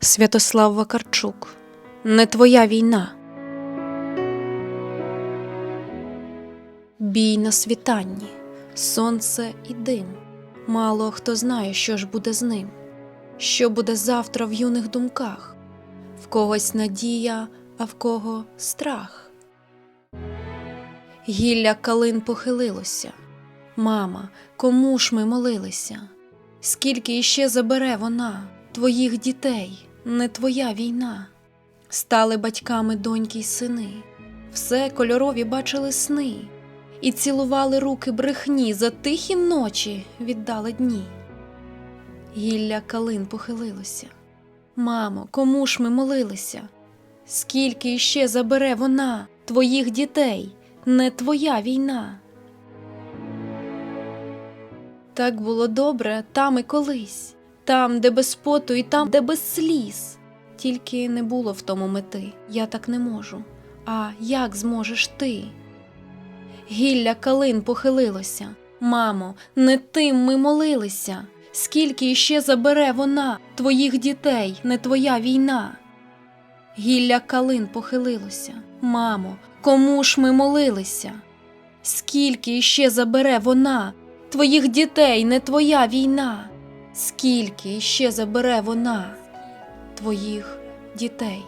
Святослав Вакарчук. Не твоя війна. Бій на світанні, сонце і дим. Мало хто знає, що ж буде з ним, що буде завтра в юних думках, в когось надія, а в кого страх. Гілля калин похилилося. Мама, кому ж ми молилися? Скільки іще забере вона, твоїх дітей, не твоя війна. Стали батьками доньки й сини, все кольорові бачили сни, і цілували руки брехні за тихі ночі віддали дні. Гілля калин похилилося. Мамо, кому ж ми молилися? Скільки іще забере вона, твоїх дітей, не твоя війна. Так було добре там і колись, там, де без поту, і там, де без сліз. Тільки не було в тому мети, я так не можу. А як зможеш ти? Гілля калин похилилося. Мамо, не тим ми молилися. Скільки іще забере вона, твоїх дітей, не твоя війна. Гілля калин похилилося. Мамо, кому ж ми молилися? Скільки іще забере вона, твоїх дітей, не твоя війна? Скільки іще забере вона, твоїх дітей?